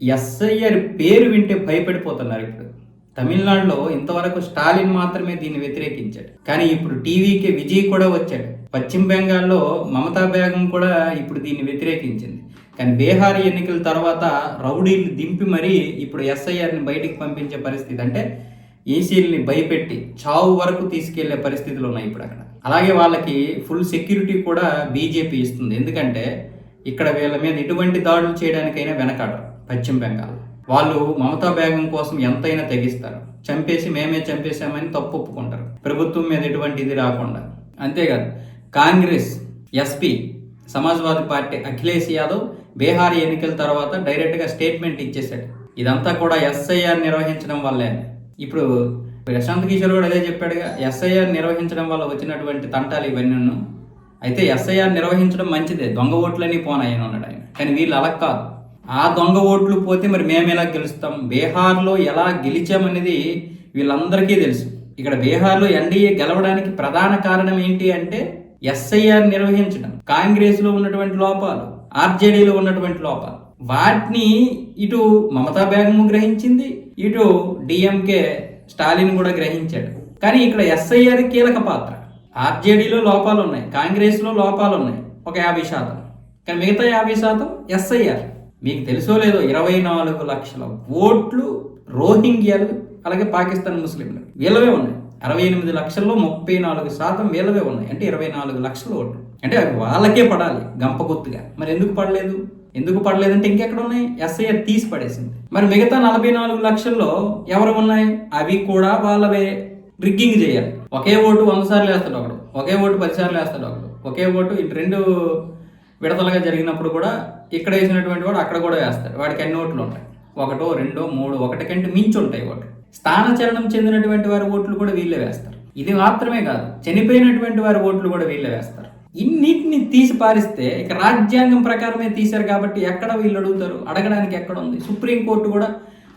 SIR పేరు వింటే భయపడిపోతున్నారు ఇప్పుడు. తమిళనాడులో ఇంతవరకు స్టాలిన్ మాత్రమే దీన్ని వ్యతిరేకించాడు. కానీ ఇప్పుడు టీవీకి విజయ్ కూడా వచ్చాడు. పశ్చిమ బెంగాల్లో మమతా బేగం కూడా ఇప్పుడు దీన్ని వ్యతిరేకించింది. కానీ బీహార్ ఎన్నికల తర్వాత రౌడీలు దింపి మరీ ఇప్పుడు ఎస్ఐఆర్ని బయటికి పంపించే పరిస్థితి. అంటే ఏసీల్ని భయపెట్టి చావు వరకు తీసుకెళ్ళే పరిస్థితులు ఉన్నాయి ఇప్పుడు అక్కడ. అలాగే వాళ్ళకి ఫుల్ సెక్యూరిటీ కూడా బీజేపీ ఇస్తుంది. ఎందుకంటే ఇక్కడ వీళ్ళ మీద ఎటువంటి దాడులు చేయడానికైనా వెనకాడరు. పశ్చిమ బెంగాల్. వాళ్ళు మమతా బేగం కోసం ఎంతైనా తెగిస్తారు. చంపేసి మేమే చంపేశామని తప్పు ఒప్పుకుంటారు. ప్రభుత్వం మీద ఎటువంటి ఇది రాకుండా. అంతేకాదు కాంగ్రెస్ ఎస్పీ సమాజ్వాదీ పార్టీ అఖిలేష్ యాదవ్ బీహార్ ఎన్నికల తర్వాత డైరెక్ట్గా స్టేట్మెంట్ ఇచ్చేశాడు. ఇదంతా కూడా ఎస్ఐఆర్ నిర్వహించడం వల్లే ఇప్పుడు ప్రశాంత్ కిషోర్ కూడా అదే చెప్పాడుగా ఎస్ఐఆర్ నిర్వహించడం వల్ల వచ్చినటువంటి తంటాలు ఇవన్నీ అయితే ఎస్ఐఆర్ నిర్వహించడం మంచిదే దొంగ ఓట్లన్నీ పోనాయని ఉన్నాడు ఆయన. కానీ వీళ్ళు అలా కాదు. ఆ దొంగ ఓట్లు పోతే మరి మేము ఎలా గెలుస్తాం? బీహార్లో ఎలా గెలిచామనేది వీళ్ళందరికీ తెలుసు. ఇక్కడ బీహార్లో ఎన్డీఏ గెలవడానికి ప్రధాన కారణం ఏంటి అంటే ఎస్ఐఆర్ నిర్వహించడం కాంగ్రెస్లో ఉన్నటువంటి లోపాలు ఆర్జేడీలో ఉన్నటువంటి లోపాలు. వాటిని ఇటు మమతా బేగము గ్రహించింది ఇటు డిఎంకే స్టాలిన్ కూడా గ్రహించాడు. కానీ ఇక్కడ ఎస్ఐఆర్ కీలక పాత్ర. ఆర్జేడీలో లోపాలు ఉన్నాయి కాంగ్రెస్లో లోపాలు ఉన్నాయి ఒక యాభై శాతం. కానీ మిగతా యాభై శాతం ఎస్ఐఆర్. మీకు తెలుసో లేదో ఇరవై నాలుగు లక్షల ఓట్లు రోహింగ్యాలు అలాగే పాకిస్తాన్ ముస్లింలు. వీళ్ళవే ఉన్నాయి. అరవై ఎనిమిది లక్షల్లో ముప్పై నాలుగు శాతం వీళ్ళవే ఉన్నాయి. అంటే ఇరవై నాలుగు లక్షల ఓట్లు. అంటే అవి వాళ్ళకే పడాలి గంపగుత్తుగా మరి ఎందుకు పడలేదు? ఎందుకు పడలేదంటే ఇంకెక్కడ ఉన్నాయి? ఎస్ఐఆర్ తీసి పడేసింది. మరి మిగతా నలభై నాలుగు లక్షల్లో ఎవరు ఉన్నాయి? అవి కూడా వాళ్ళవే. రిగ్గింగ్ చేయాలి. ఒకే ఓటు వంద సార్లు వేస్తాడు ఒకడు. ఒకే ఓటు పది సార్లు వేస్తాడు ఒకడు. ఒకే ఓటు ఇటు రెండు విడతలుగా జరిగినప్పుడు కూడా ఇక్కడ వేసినటువంటి వాడు అక్కడ కూడా వేస్తాడు. వాడికి అన్ని ఓట్లు ఉంటాయి. ఒకటో రెండో మూడు ఒకటికంటే మించి ఉంటాయి ఓట్లు. స్థానచలనం చెందినటువంటి వారి ఓట్లు కూడా వీళ్ళే వేస్తారు. ఇది మాత్రమే కాదు చనిపోయినటువంటి వారి ఓట్లు కూడా వీళ్ళే వేస్తారు. ఇన్నిటిని తీసి పారిస్తే ఇక రాజ్యాంగం ప్రకారమే తీశారు కాబట్టి ఎక్కడ వీళ్ళు అడుగుతారు? అడగడానికి ఎక్కడ ఉంది? సుప్రీంకోర్టు కూడా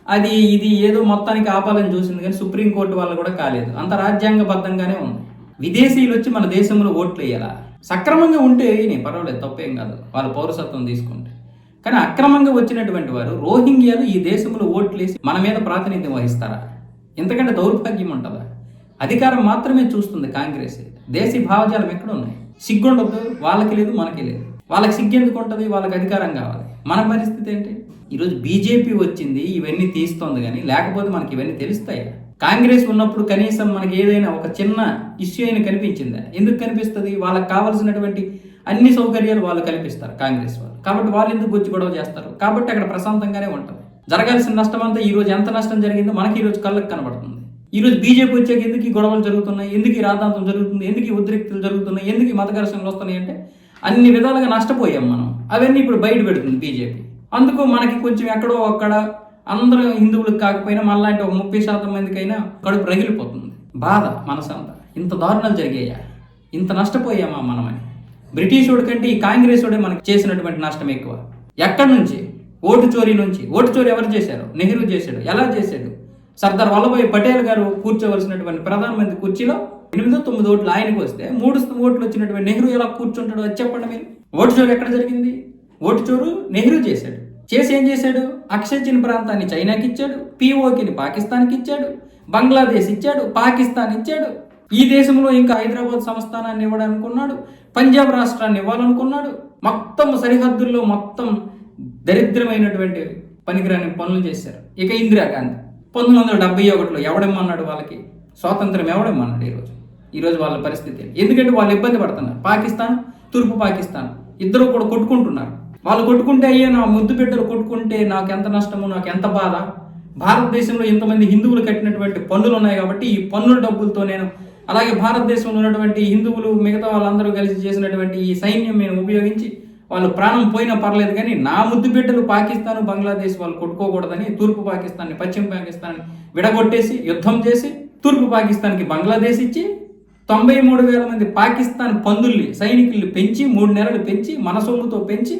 అది ఇది ఏదో మొత్తానికి ఆపాలని చూసింది కానీ సుప్రీంకోర్టు వల్ల కూడా కాలేదు. అంత రాజ్యాంగబద్ధంగానే ఉంది. విదేశీయులు వచ్చి మన దేశంలో ఓట్లు వేయాలా? సక్రమంగా ఉంటే నేను పర్వాలేదు తప్పేం కాదు. వాళ్ళ పౌరసత్వం తీసుకుంటే. కానీ అక్రమంగా వచ్చినటువంటి వారు రోహింగ్యాలు ఈ దేశంలో ఓట్లేసి మన మీద ప్రాతినిధ్యం వహిస్తారా? ఎంతకంటే దౌర్భాగ్యం ఉంటుందా? అధికారం మాత్రమే చూస్తుంది కాంగ్రెస్. దేశీ భావజాలం ఎక్కడ ఉన్నాయి సిగ్గుండదు వాళ్ళకి లేదు మనకి లేదు. వాళ్ళకి సిగ్గెందుకు ఉంటుంది? వాళ్ళకి అధికారం కావాలి. మన పరిస్థితి ఏంటి? ఈరోజు బీజేపీ వచ్చింది ఇవన్నీ తీస్తోంది కానీ లేకపోతే మనకి ఇవన్నీ తెలుస్తాయా? కాంగ్రెస్ ఉన్నప్పుడు కనీసం మనకి ఏదైనా ఒక చిన్న ఇష్యూ అయినా కనిపించిందా? ఎందుకు కనిపిస్తుంది? వాళ్ళకి కావాల్సినటువంటి అన్ని సౌకర్యాలు వాళ్ళు కల్పిస్తారు కాంగ్రెస్ వాళ్ళు. కాబట్టి వాళ్ళు ఎందుకు వచ్చి గొడవ చేస్తారు? కాబట్టి అక్కడ ప్రశాంతంగానే ఉంటుంది. జరగాల్సిన నష్టం అంతా ఈ రోజు ఎంత నష్టం జరిగిందో మనకి ఈ రోజు కళ్ళకు కనబడుతుంది. ఈ రోజు బీజేపీ వచ్చాక ఎందుకు ఈ గొడవలు జరుగుతున్నాయి? ఎందుకు ఈ రాద్ధాంతం జరుగుతుంది? ఎందుకు ఈ ఉద్రిక్తులు జరుగుతున్నాయి? ఎందుకు ఈ మత ఘర్షణలు వస్తున్నాయి అంటే అన్ని విధాలుగా నష్టపోయాం మనం. అవన్నీ ఇప్పుడు బయట పెడుతుంది బీజేపీ. అందుకు మనకి కొంచెం ఎక్కడో అక్కడ అందరూ హిందువులకు కాకపోయినా మనలాంటి ఒక ముప్పై శాతం మందికైనా కడుపు రగిలిపోతుంది. బాధ మనసంతా. ఇంత దారుణాలు జరిగాయా? ఇంత నష్టపోయామా మనమని? బ్రిటిష్ వాడి కంటే ఈ కాంగ్రెస్ వాడే మనకు చేసినటువంటి నష్టం ఎక్కువ. ఎక్కడి నుంచి? ఓటు చోరీ నుంచి. ఓటు చోరీ ఎవరు చేశారు? నెహ్రూ చేశాడు. ఎలా చేశాడు? సర్దార్ వల్లభాయ్ పటేల్ గారు కూర్చోవలసినటువంటి ప్రధానమంత్రి కుర్చీలో ఎనిమిదో తొమ్మిది ఓట్లు ఆయనకు వస్తే మూడు ఓట్లు వచ్చినటువంటి నెహ్రూ ఎలా కూర్చుంటాడో చెప్పండి మీరు. ఓటు చోరు ఎక్కడ జరిగింది? ఓటు చోరు నెహ్రూ చేశాడు. చేసి ఏం చేశాడు? అక్షజిన్ ప్రాంతాన్ని చైనాకి ఇచ్చాడు పిఓకిని పాకిస్తాన్కి ఇచ్చాడు బంగ్లాదేశ్ ఇచ్చాడు పాకిస్తాన్ ఇచ్చాడు. ఈ దేశంలో ఇంకా హైదరాబాద్ సంస్థానాన్ని ఇవ్వాలనుకున్నాడు పంజాబ్ రాష్ట్రాన్ని ఇవ్వాలనుకున్నాడు. మొత్తం సరిహద్దుల్లో మొత్తం దరిద్రమైనటువంటి పనికిరాని పనులు చేశారు. ఇక ఇందిరాగాంధీ పంతొమ్మిది వందల డెబ్బై ఒకటిలో ఎవడమ్మన్నాడు వాళ్ళకి? స్వాతంత్రం ఎవడమ్మన్నాడు ఈరోజు ఈరోజు వాళ్ళ పరిస్థితి ఎందుకంటే వాళ్ళు ఇబ్బంది పడుతున్నారు. పాకిస్తాన్ తూర్పు పాకిస్తాన్ ఇద్దరు కూడా కొట్టుకుంటున్నారు. వాళ్ళు కొట్టుకుంటే అయ్యే నా ముద్దు బిడ్డలు కొట్టుకుంటే నాకు ఎంత నష్టము నాకు ఎంత బాధ? భారతదేశంలో ఇంతమంది హిందువులు కట్టినటువంటి పన్నులు ఉన్నాయి కాబట్టి ఈ పన్నుల డబ్బులతో నేను అలాగే భారతదేశంలో ఉన్నటువంటి హిందువులు మిగతా వాళ్ళందరూ కలిసి చేసినటువంటి ఈ సైన్యం నేను ఉపయోగించి వాళ్ళు ప్రాణం పోయినా పర్లేదు కానీ నా ముద్దు బిడ్డలు పాకిస్తాన్ బంగ్లాదేశ్ వాళ్ళు కొట్టుకోకూడదని తూర్పు పాకిస్తాన్ని పశ్చిమ పాకిస్తాన్ని విడగొట్టేసి యుద్ధం చేసి తూర్పు పాకిస్తాన్కి బంగ్లాదేశ్ ఇచ్చి తొంభై మూడు వేల మంది పాకిస్తాన్ పందుల్ని సైనికుల్ని పెంచి మూడు నెలలు పెంచి మన సొమ్ముతో పెంచి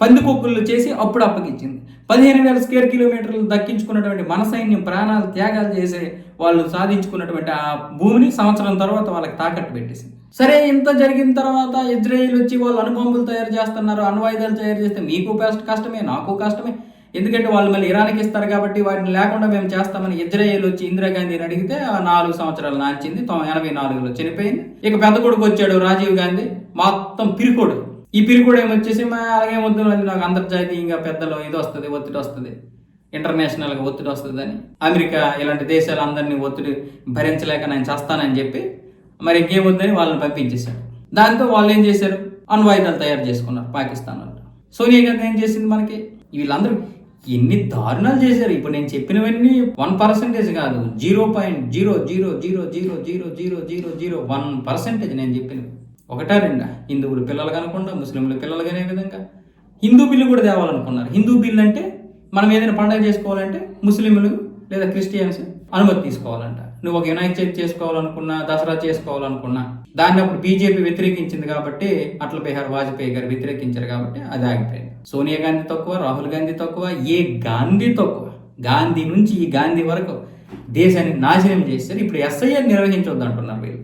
పందికొక్కులు చేసి అప్పుడు అప్పగించింది. పదిహేను వేల స్క్వేర్ కిలోమీటర్లు దక్కించుకున్నటువంటి మన సైన్యం ప్రాణాలు త్యాగాలు చేసే వాళ్ళు సాధించుకున్నటువంటి ఆ భూమిని సంవత్సరం తర్వాత వాళ్ళకి తాకట్టు పెట్టేసింది. సరే ఇంత జరిగిన తర్వాత ఇజ్రాయిల్ వచ్చి వాళ్ళు అణుబాంబులు తయారు చేస్తున్నారు అణ్వాయుధాలు తయారు చేస్తే మీకు కష్ట కష్టమే నాకు కష్టమే. ఎందుకంటే వాళ్ళు మళ్ళీ ఇరాన్కి ఇస్తారు కాబట్టి వాటిని లేకుండా మేము చేస్తామని ఇజ్రాయేల్ వచ్చి ఇందిరాగాంధీని అడిగితే ఆ నాలుగు సంవత్సరాలు నాంచింది ఎనభై నాలుగులో చనిపోయింది. ఇక పెద్ద కొడుకు వచ్చాడు రాజీవ్ గాంధీ మొత్తం పిరికోడు. ఈ కూడా ఏమొచ్చేసి మా అలాగే వద్దు నాకు నాకు అంతర్జాతీయంగా పెద్దలో ఇది వస్తుంది ఒత్తిడి వస్తుంది ఇంటర్నేషనల్గా ఒత్తిడి వస్తుందని అమెరికా ఇలాంటి దేశాలు అందరినీ ఒత్తిడి భరించలేక నేను చేస్తానని చెప్పి మరి ఇంకేముద్దని వాళ్ళని పంపించేశాడు. దాంతో వాళ్ళు ఏం చేశారు? అణ్వాయుధాలు తయారు చేసుకున్నారు పాకిస్తాన్ వాళ్ళు. సోనియా గాంధీ ఏం చేసింది మనకి? వీళ్ళందరూ ఎన్ని దారుణాలు చేశారు? ఇప్పుడు నేను చెప్పినవన్నీ వన్ పర్సెంటేజ్ కాదు zero point zero zero zero zero zero zero zero zero one percentage నేను చెప్పినవి. ఒకటా రెండా? హిందువులు పిల్లలు కనుకుండా ముస్లింలు పిల్లలు కనే విధంగా. హిందూ బిల్లు కూడా తేవాలనుకున్నారు. హిందూ బిల్లు అంటే మనం ఏదైనా పండుగ చేసుకోవాలంటే ముస్లింలు లేదా క్రిస్టియన్స్ అనుమతి తీసుకోవాలంట. నువ్వు ఒక వినాయక చవితి చేసుకోవాలనుకున్నా దసరా చేసుకోవాలనుకున్నా దాన్ని అప్పుడు బీజేపీ వ్యతిరేకించింది కాబట్టి అటల్ బిహార్ వాజ్పేయి గారు వ్యతిరేకించారు కాబట్టి అది ఆగిపోయింది. సోనియా గాంధీ తక్కువ రాహుల్ గాంధీ తక్కువ ఏ గాంధీ తక్కువ. గాంధీ నుంచి ఈ గాంధీ వరకు దేశాన్ని నాశనం చేస్తారు ఇప్పుడు ఎస్ఐఆర్ నిర్వహించొద్దు అంటున్నారు వీళ్ళు.